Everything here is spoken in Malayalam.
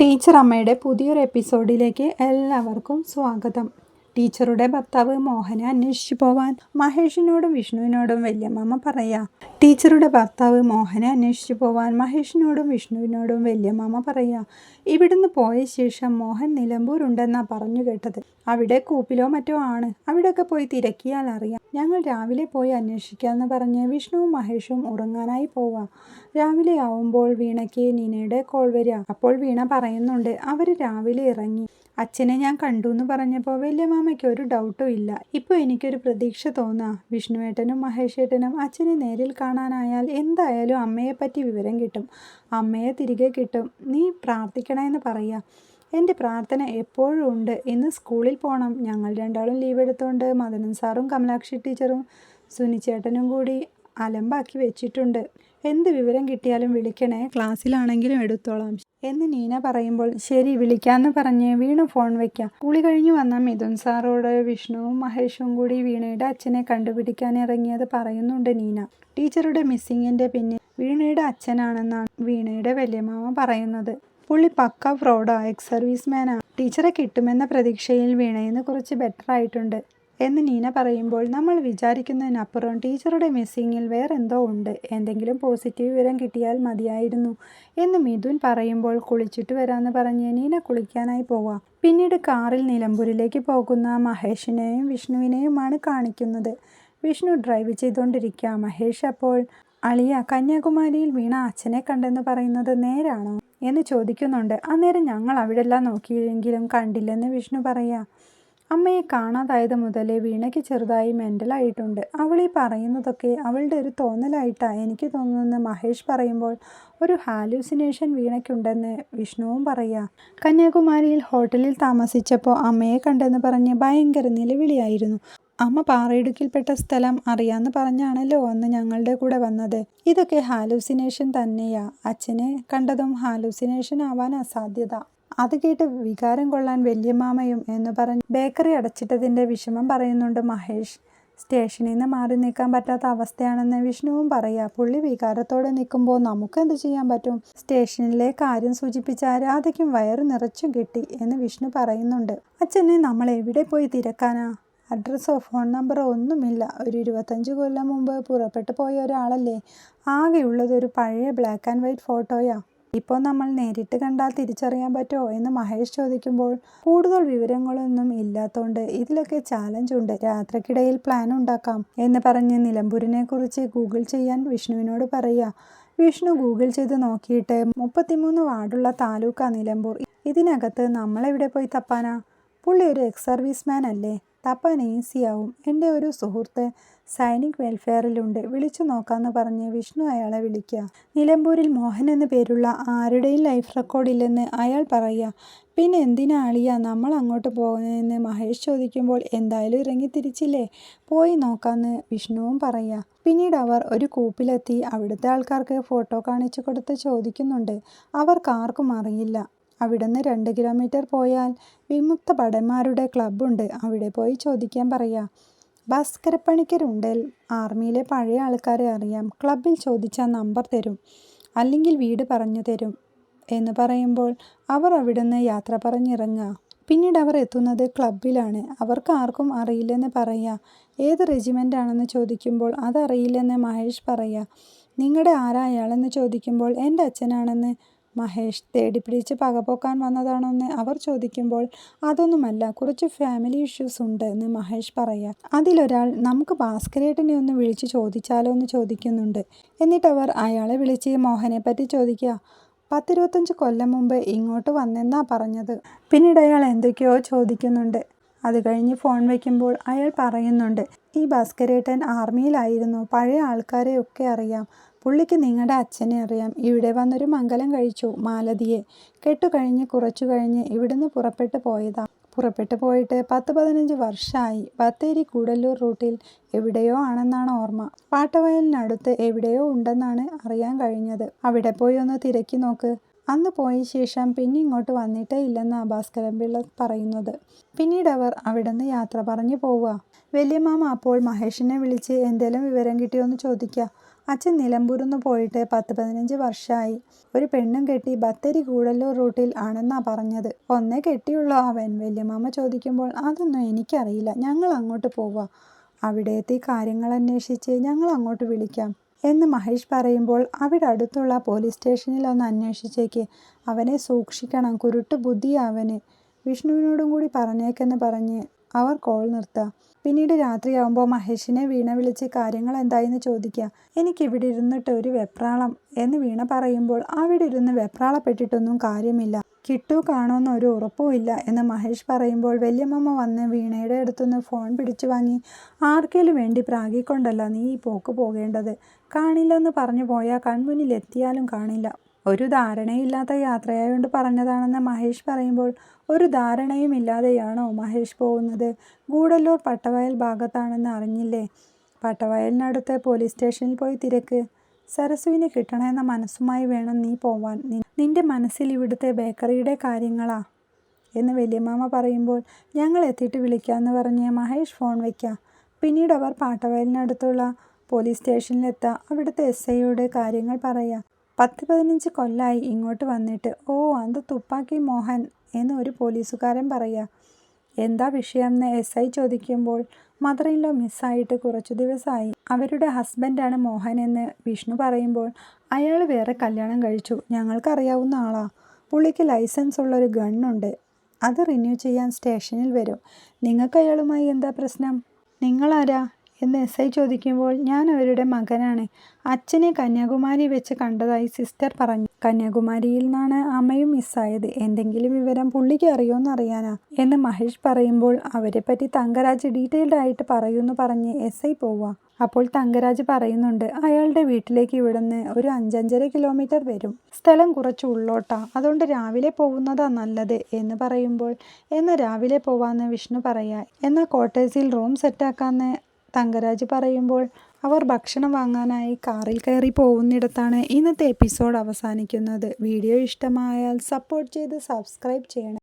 ടീച്ചർ അമ്മയുടെ പുതിയൊരു എപ്പിസോഡിലേക്ക് എല്ലാവർക്കും സ്വാഗതം. ടീച്ചറുടെ ഭർത്താവ് മോഹനെ അന്വേഷിച്ചു പോവാൻ. മഹേഷിനോടും വിഷ്ണുവിനോടും വല്യമ്മ പറയാ ടീച്ചറുടെ ഭർത്താവ് മോഹനെ അന്വേഷിച്ചു പോവാൻ മഹേഷിനോടും വിഷ്ണുവിനോടും വല്യമ്മ പറയാ ഇവിടുന്ന് പോയ ശേഷം മോഹൻ നിലമ്പൂർ നിലമ്പൂരുണ്ടെന്നാ പറഞ്ഞു കേട്ടത്. അവിടെ കൂപ്പിലോ മറ്റോ ആണ്. അവിടെയൊക്കെ പോയി തിരക്കിയാൽ അറിയാം. ഞങ്ങൾ രാവിലെ പോയി അന്വേഷിക്കാമെന്ന് പറഞ്ഞ് വിഷ്ണുവും മഹേഷും ഉറങ്ങാനായി പോവാ. രാവിലെ ആവുമ്പോൾ വീണയ്ക്ക് നീനയുടെ കോൾ വരിക അപ്പോൾ വീണ പറയുന്നുണ്ട് അവർ രാവിലെ ഇറങ്ങി. അച്ഛനെ ഞാൻ കണ്ടു എന്ന് പറഞ്ഞപ്പോൾ വലിയ മാമയ്ക്ക് ഒരു ഡൗട്ടും ഇല്ല. ഇപ്പോൾ എനിക്കൊരു പ്രതീക്ഷ തോന്നാ. വിഷ്ണുവേട്ടനും മഹേഷേട്ടനും അച്ഛനെ നേരിൽ കാണാനായാൽ എന്തായാലും അമ്മയെപ്പറ്റി വിവരം കിട്ടും. അമ്മയെ തിരികെ കിട്ടും. നീ പ്രാർത്ഥിക്കണമെന്ന് പറയാ. എന്റെ പ്രാർത്ഥന എപ്പോഴും ഉണ്ട്. ഇന്ന് സ്കൂളിൽ പോകണം ഞങ്ങൾ രണ്ടാളും ലീവ് എടുത്തുകൊണ്ട് മദനൻ സാറും കമലാക്ഷി ടീച്ചറും സുനിച്ചേട്ടനും കൂടി അലമ്പാക്കി വെച്ചിട്ടുണ്ട്. എന്ത് വിവരം കിട്ടിയാലും വിളിക്കണേ. ക്ലാസ്സിലാണെങ്കിലും എടുത്തോളാം. എന്ന് നീന പറയുമ്പോൾ ശരി വിളിക്കാന്ന് പറഞ്ഞ് വീണു ഫോൺ വയ്ക്കാം. കുളി കഴിഞ്ഞു വന്ന മിഥുൻ സാറോട് വിഷ്ണുവും മഹേഷും കൂടി വീണയുടെ അച്ഛനെ കണ്ടുപിടിക്കാൻ ഇറങ്ങിയത് പറയുന്നുണ്ട് നീന. ടീച്ചറുടെ മിസ്സിങ്ങിന്റെ പിന്നിൽ വീണയുടെ അച്ഛനാണെന്നാണ് വീണയുടെ വല്യമാമ പറയുന്നത്. പുള്ളി പക്ക ഫ്രോഡാ എക്സ് സർവീസ് മാനാണ് ടീച്ചറെ കിട്ടുമെന്ന പ്രതീക്ഷയിൽ വീണയിന്ന് കുറച്ച് ബെറ്റർ ആയിട്ടുണ്ട്. എന്ന് നീന പറയുമ്പോൾ നമ്മൾ വിചാരിക്കുന്നതിനപ്പുറം ടീച്ചറുടെ മിസ്സിങ്ങിൽ വേറെന്തോ ഉണ്ട്. എന്തെങ്കിലും പോസിറ്റീവ് വിവരം കിട്ടിയാൽ മതിയായിരുന്നു എന്ന് മിഥുൻ പറയുമ്പോൾ കുളിച്ചിട്ട് വരാമെന്ന് പറഞ്ഞ് നീന കുളിക്കാനായി പോവാം. പിന്നീട് കാറിൽ നിലമ്പൂരിലേക്ക് പോകുന്ന മഹേഷിനെയും വിഷ്ണുവിനെയുമാണ് കാണിക്കുന്നത്. വിഷ്ണു ഡ്രൈവ് ചെയ്തുകൊണ്ടിരിക്കുക മഹേഷ് അപ്പോൾ അളിയ കന്യാകുമാരിയിൽ വീണ അച്ഛനെ കണ്ടെന്ന് പറയുന്നത് നേരാണോ? എന്ന് ചോദിക്കുന്നുണ്ട്. അന്നേരം ഞങ്ങൾ അവിടെല്ലാം നോക്കിയെങ്കിലും കണ്ടില്ലെന്ന് വിഷ്ണു പറയാ. അമ്മയെ കാണാതായത് മുതലേ വീണയ്ക്ക് ചെറുതായി മെന്റലായിട്ടുണ്ട്. അവൾ ഈ പറയുന്നതൊക്കെ അവളുടെ ഒരു തോന്നലായിട്ടാണ് എനിക്ക് തോന്നുന്നത് മഹേഷ് പറയുമ്പോൾ ഒരു ഹാലൂസിനേഷൻ വീണയ്ക്കുണ്ടെന്ന് വിഷ്ണുവും പറയുക കന്യാകുമാരിയിൽ ഹോട്ടലിൽ താമസിച്ചപ്പോൾ അമ്മയെ കണ്ടെന്ന് പറഞ്ഞ് ഭയങ്കര നിലവിളിയായിരുന്നു. അമ്മ പാറയിടുക്കിൽപ്പെട്ട സ്ഥലം അറിയാന്ന് പറഞ്ഞാണല്ലോ അന്ന് ഞങ്ങളുടെ കൂടെ വന്നത്. ഇതൊക്കെ ഹാലൂസിനേഷൻ തന്നെയാ. അച്ഛനെ കണ്ടതും ഹാലൂസിനേഷൻ ആവാനാ സാധ്യത അത് കേട്ട് വികാരം കൊള്ളാൻ വല്യമാമയും എന്ന് പറഞ്ഞ് ബേക്കറി അടച്ചിട്ടതിന്റെ വിഷമം പറയുന്നുണ്ട് മഹേഷ്. സ്റ്റേഷനിൽ നിന്ന് മാറി നിൽക്കാൻ പറ്റാത്ത അവസ്ഥയാണെന്ന് വിഷ്ണുവും പറയുക. പുള്ളി വികാരത്തോടെ നിൽക്കുമ്പോൾ നമുക്ക് എന്ത് ചെയ്യാൻ പറ്റും? സ്റ്റേഷനിലെ കാര്യം സൂചിപ്പിച്ച രാധയ്ക്കും വയറ് നിറച്ചും കിട്ടി എന്ന് വിഷ്ണു പറയുന്നുണ്ട്. അച്ഛനെ നമ്മൾ എവിടെ പോയി തിരക്കാനാ? അഡ്രസ്സോ ഫോൺ നമ്പറോ ഒന്നുമില്ല. ഒരു ഇരുപത്തഞ്ച് കൊല്ലം മുമ്പ് പുറപ്പെട്ടു പോയ ഒരാളല്ലേ? ആകെയുള്ളത് ഒരു പഴയ ബ്ലാക്ക് ആൻഡ് വൈറ്റ് ഫോട്ടോയാ. ഇപ്പോൾ നമ്മൾ നേരിട്ട് കണ്ടാൽ തിരിച്ചറിയാൻ പറ്റുമോ എന്ന് മഹേഷ് ചോദിക്കുമ്പോൾ കൂടുതൽ വിവരങ്ങളൊന്നും ഇല്ലാത്തതുകൊണ്ട് ഇതിലൊക്കെ ചാലഞ്ച് ഉണ്ട്. രാത്രിക്കിടയിൽ പ്ലാൻ ഉണ്ടാക്കാം എന്ന് പറഞ്ഞ് നിലമ്പൂരിനെ കുറിച്ച് ഗൂഗിൾ ചെയ്യാൻ വിഷ്ണുവിനോട് പറയുക വിഷ്ണു ഗൂഗിൾ ചെയ്ത് നോക്കിയിട്ട് മുപ്പത്തിമൂന്ന് വാർഡുള്ള താലൂക്കാ നിലമ്പൂർ. ഇതിനകത്ത് നമ്മളെവിടെ പോയി തപ്പാനാ? പുള്ളി ഒരു എക്സ് സർവീസ് മാൻ അല്ലേ? തപ്പാൻ ഈസിയാവും എന്റെ ഒരു സുഹൃത്ത് സൈനിക് വെൽഫെയറിലുണ്ട്. വിളിച്ചു നോക്കാമെന്ന് പറഞ്ഞ് വിഷ്ണു അയാളെ വിളിക്കുക നിലമ്പൂരിൽ മോഹൻ എന്ന പേരുള്ള ആരുടെയും ലൈഫ് റെക്കോർഡില്ലെന്ന് അയാൾ പറയുക. പിന്നെ എന്തിനാ അളിയ നമ്മൾ അങ്ങോട്ട് പോകുന്നതെന്ന് മഹേഷ് ചോദിക്കുമ്പോൾ എന്തായാലും ഇറങ്ങി തിരിച്ചില്ലേ? പോയി നോക്കാമെന്ന് വിഷ്ണുവും പറയുക. പിന്നീട് അവർ ഒരു കൂപ്പിലെത്തി. അവിടുത്തെ ആൾക്കാർക്ക് ഫോട്ടോ കാണിച്ചു കൊടുത്ത് ചോദിക്കുന്നുണ്ട്. അവർക്കാർക്കും അറിയില്ല. അവിടുന്ന് രണ്ട് കിലോമീറ്റർ പോയാൽ വിമുക്ത ഭടന്മാരുടെ ക്ലബ്ബുണ്ട്. അവിടെ പോയി ചോദിക്കാൻ പറയാ. ഭാസ്കരപ്പണിക്കരുണ്ടൽ ആർമിയിലെ പഴയ ആൾക്കാരെ അറിയാം. ക്ലബിൽ ചോദിച്ചാൽ നമ്പർ തരും അല്ലെങ്കിൽ വീട് പറഞ്ഞു തരും എന്ന് പറയുമ്പോൾ അവർ അവിടുന്ന് യാത്ര പറഞ്ഞിറങ്ങുക പിന്നീട് അവർ എത്തുന്നത് ക്ലബിലാണ് അവർക്ക് ആർക്കും അറിയില്ലെന്ന് പറയുക ഏത് റെജിമെന്റ് ആണെന്ന് ചോദിക്കുമ്പോൾ അതറിയില്ലെന്ന് മഹേഷ് പറയുക നിങ്ങളുടെ ആരാ അയാളെന്ന് ചോദിക്കുമ്പോൾ എന്റെ അച്ഛനാണെന്ന് മഹേഷ് തേടിപ്പിടിച്ച് പകപോക്കാൻ വന്നതാണോന്ന് അവർ ചോദിക്കുമ്പോൾ അതൊന്നുമല്ല കുറച്ച് ഫാമിലി ഇഷ്യൂസ് ഉണ്ട് എന്ന് മഹേഷ് പറയാം. അതിലൊരാൾ നമുക്ക് ഭാസ്കരേട്ടനെ ഒന്ന് വിളിച്ച് ചോദിച്ചാലോ എന്ന് ചോദിക്കുന്നുണ്ട്. എന്നിട്ട് അവർ അയാളെ വിളിച്ച് മോഹനെ പറ്റി ചോദിക്കുക പത്തിരുപത്തഞ്ച് കൊല്ലം മുമ്പ് ഇങ്ങോട്ട് വന്നെന്നാ പറഞ്ഞത്. പിന്നീട് അയാൾ എന്തൊക്കെയോ ചോദിക്കുന്നുണ്ട്. അത് കഴിഞ്ഞ് ഫോൺ വയ്ക്കുമ്പോൾ അയാൾ പറയുന്നുണ്ട് ഈ ഭാസ്കരേട്ടൻ ആർമിയിലായിരുന്നു പഴയ ആൾക്കാരെയൊക്കെ അറിയാം. പുള്ളിക്ക് നിങ്ങളുടെ അച്ഛനെ അറിയാം. ഇവിടെ വന്നൊരു മംഗലം കഴിച്ചു മാലതിയെ. കെട്ടുകഴിഞ്ഞ് കുറച്ചു കഴിഞ്ഞ് ഇവിടുന്ന് പുറപ്പെട്ടു പോയതാ. പുറപ്പെട്ടു പോയിട്ട് പത്ത് പതിനഞ്ച് വർഷമായി ബത്തേരി കൂടല്ലൂർ റൂട്ടിൽ എവിടെയോ ആണെന്നാണ് ഓർമ്മ. പാട്ടവയലിനടുത്ത് എവിടെയോ ഉണ്ടെന്നാണ് അറിയാൻ കഴിഞ്ഞത്. അവിടെ പോയി ഒന്ന് തിരക്കി നോക്ക്. അന്ന് പോയ ശേഷം പിന്നെ ഇങ്ങോട്ട് വന്നിട്ടേ ഇല്ലെന്നാ ഭാസ്കരൻ പിള്ള പറയുന്നത്. പിന്നീട് അവർ അവിടുന്ന് യാത്ര പറഞ്ഞു പോവുക. വലിയമാമ അപ്പോൾ മഹേഷിനെ വിളിച്ച് എന്തെങ്കിലും വിവരം കിട്ടിയോ എന്ന് ചോദിക്കുക അച്ഛൻ നിലമ്പൂർന്ന് പോയിട്ട് പത്ത് പതിനഞ്ച് വർഷമായി ഒരു പെണ്ണും കെട്ടി ബത്തേരി കൂടല്ലൂർ റൂട്ടിൽ ആണെന്നാ പറഞ്ഞത്. ഒന്നേ കെട്ടിയുള്ളൂ അവൻ. വല്യമാമ ചോദിക്കുമ്പോൾ അതൊന്നും എനിക്കറിയില്ല. ഞങ്ങൾ അങ്ങോട്ട് പോവുക അവിടെ എത്തി കാര്യങ്ങൾ അന്വേഷിച്ച് ഞങ്ങൾ അങ്ങോട്ട് വിളിക്കാം. എന്ന് മഹേഷ് പറയുമ്പോൾ അവിടെ അടുത്തുള്ള പോലീസ് സ്റ്റേഷനിൽ ഒന്ന് അന്വേഷിച്ചേക്ക്. അവനെ സൂക്ഷിക്കണം. കുരുട്ട് ബുദ്ധിയാവന് വിഷ്ണുവിനോടും കൂടി പറഞ്ഞേക്കെന്ന് പറഞ്ഞ് അവർ കോൾ നിർത്തുക പിന്നീട് രാത്രിയാവുമ്പോൾ മഹേഷിനെ വീണ വിളിച്ച് കാര്യങ്ങൾ എന്തായെന്ന് ചോദിക്കുക എനിക്കിവിടെ ഇരുന്നിട്ട് ഒരു വെപ്രാളം എന്ന് വീണ പറയുമ്പോൾ അവിടെ ഇരുന്ന് വെപ്രാളപ്പെട്ടിട്ടൊന്നും കാര്യമില്ല. കിട്ടു കാണുമെന്ന് ഒരു ഉറപ്പുമില്ല എന്ന് മഹേഷ് പറയുമ്പോൾ വല്യമ്മമ്മ വന്ന് വീണയുടെ അടുത്തുനിന്ന് ഫോൺ പിടിച്ചു വാങ്ങി. ആർക്കേലും വേണ്ടി പ്രാഗിക്കൊണ്ടല്ല നീ ഈ പോക്ക് പോകേണ്ടത്. കാണില്ലെന്ന് പറഞ്ഞു പോയാൽ കൺമുന്നിൽ എത്തിയാലും കാണില്ല. ഒരു ധാരണയില്ലാത്ത യാത്രയായോണ്ട് പറഞ്ഞതാണെന്ന് മഹേഷ് പറയുമ്പോൾ ഒരു ധാരണയും ഇല്ലാതെയാണോ മഹേഷ് പോകുന്നത്? ഗൂഡല്ലൂർ പട്ടവയൽ ഭാഗത്താണെന്ന് അറിഞ്ഞില്ലേ? പട്ടവയലിനടുത്ത് പോലീസ് സ്റ്റേഷനിൽ പോയി തിരക്ക്. സരസുവിനെ കിട്ടണമെന്ന മനസ്സുമായി വേണം നീ പോവാൻ. നിന്റെ മനസ്സിൽ ഇവിടുത്തെ ബേക്കറിയുടെ കാര്യങ്ങളാ? എന്ന് വലിയമാമ പറയുമ്പോൾ ഞങ്ങൾ എത്തിയിട്ട് വിളിക്കാമെന്ന് പറഞ്ഞ് മഹേഷ് ഫോൺ വയ്ക്കുക പിന്നീട് അവർ പാട്ടവയലിനടുത്തുള്ള പോലീസ് സ്റ്റേഷനിലെത്തുക അവിടുത്തെ എസ് ഐയോട് കാര്യങ്ങൾ പറയുക പത്ത് പതിനഞ്ച് കൊല്ലായി ഇങ്ങോട്ട് വന്നിട്ട്. ഓ അത് തുപ്പാക്കി മോഹൻ എന്ന് ഒരു പോലീസുകാരൻ പറയുക എന്താ വിഷയം എന്ന് എസ് ഐ ചോദിക്കുമ്പോൾ മദർ മിസ്സായിട്ട് കുറച്ചു ദിവസമായി അവരുടെ ഹസ്ബൻഡാണ് മോഹൻ എന്ന് വിഷ്ണു പറയുമ്പോൾ അയാൾ വേറെ കല്യാണം കഴിച്ചു. ഞങ്ങൾക്കറിയാവുന്ന ആളാ. പുള്ളിക്ക് ലൈസൻസ് ഉള്ളൊരു ഗണ്ണുണ്ട്. അത് റിന്യൂ ചെയ്യാൻ സ്റ്റേഷനിൽ വരും. നിങ്ങൾക്ക് അയാളുമായി എന്താ പ്രശ്നം? നിങ്ങളാരാ? എന്ന് എസ് ഐ ചോദിക്കുമ്പോൾ ഞാൻ അവരുടെ മകനാണ്. അച്ഛനെ കന്യാകുമാരി വെച്ച് കണ്ടതായി സിസ്റ്റർ പറഞ്ഞു. കന്യാകുമാരിയിൽ നിന്നാണ് അമ്മയും മിസ്സായത് എന്തെങ്കിലും വിവരം പുള്ളിക്ക് അറിയാനാ. എന്ന് മഹേഷ് പറയുമ്പോൾ അവരെപ്പറ്റി പറ്റി തങ്കരാജ് ഡീറ്റെയിൽഡ് ആയിട്ട് പറയുമെന്ന് പറഞ്ഞ് എസ് ഐ പോവാ. അപ്പോൾ തങ്കരാജ് പറയുന്നുണ്ട് അയാളുടെ വീട്ടിലേക്ക് ഇവിടുന്ന് ഒരു അഞ്ചഞ്ചര കിലോമീറ്റർ വരും. സ്ഥലം കുറച്ച് ഉള്ളോട്ടാ. അതുകൊണ്ട് രാവിലെ പോകുന്നതാ നല്ലത് എന്ന് പറയുമ്പോൾ എന്നാൽ രാവിലെ പോവാന്ന് വിഷ്ണു പറയാ. എന്നാൽ ക്വാർട്ടേഴ്സിൽ റൂം സെറ്റാക്കാന്ന് തങ്കരാജ് പറയുമ്പോൾ അവർ ഭക്ഷണം വാങ്ങാനായി കാറിൽ കയറി പോകുന്നിടത്താണ് ഇന്നത്തെ എപ്പിസോഡ് അവസാനിക്കുന്നത്. വീഡിയോ ഇഷ്ടമായാൽ സപ്പോർട്ട് ചെയ്ത് സബ്സ്ക്രൈബ് ചെയ്യണം.